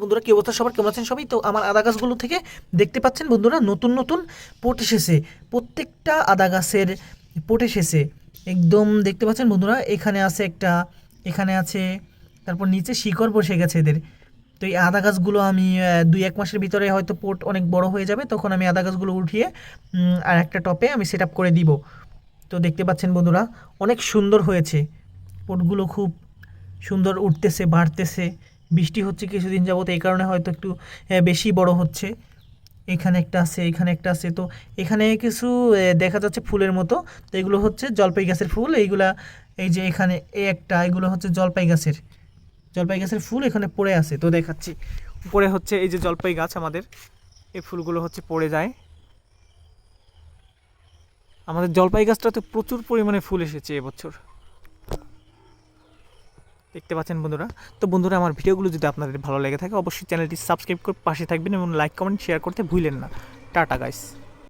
বন্ধুরা, কি অবস্থা? সবার কেমন আছেন সবাই? তো আমার আদা গাছগুলো থেকে দেখতে পাচ্ছেন বন্ধুরা, নতুন নতুন পোট এসেছে। প্রত্যেকটা আদা গাছের পোট এসেছে। একদম দেখতে পাচ্ছেন বন্ধুরা, এখানে আছে একটা, এখানে আছে, তারপর নিচে শিকড় বসে গেছে এদের। তো এই আদা গাছগুলো আমি দুই এক মাসের ভিতরে হয়তো পোট অনেক বড় হয়ে যাবে, তখন আমি আদা গাছগুলো উঠিয়ে আর একটা টপে আমি সেট করে দিব। তো দেখতে পাচ্ছেন বন্ধুরা, অনেক সুন্দর হয়েছে। পোটগুলো খুব সুন্দর উঠতেছে, বাড়তেছে। বৃষ্টি হচ্ছে কিছুদিন যাবত, এই কারণে হয়তো একটু বেশি বড় হচ্ছে। এখানে একটা আছে, এখানে একটা আছে। তো এখানে কিছু দেখা যাচ্ছে ফুলের মতো। তো এগুলো হচ্ছে জলপাই গাছের ফুল। এইগুলা, এই যে এখানে এ একটা, এগুলো হচ্ছে জলপাই গাছের। জলপাই গাছের ফুল এখানে পড়ে আছে, তো দেখাচ্ছি। উপরে হচ্ছে এই যে জলপাই গাছ আমাদের। এই ফুলগুলো হচ্ছে পড়ে যায়। আমাদের জলপাই গাছটাতে প্রচুর পরিমাণে ফুল এসেছে এবছর। দেখতে পাচ্ছেন বন্ধুরা। তো বন্ধুরা, আমার ভিডিওগুলো যদি আপনাদের ভালো লেগে থাকে, অবশ্যই চ্যানেলটি সাবস্ক্রাইব করে পাশে থাকবেন এবং লাইক, কমেন্ট শেয়ার করতে ভুলেন না। Tata guys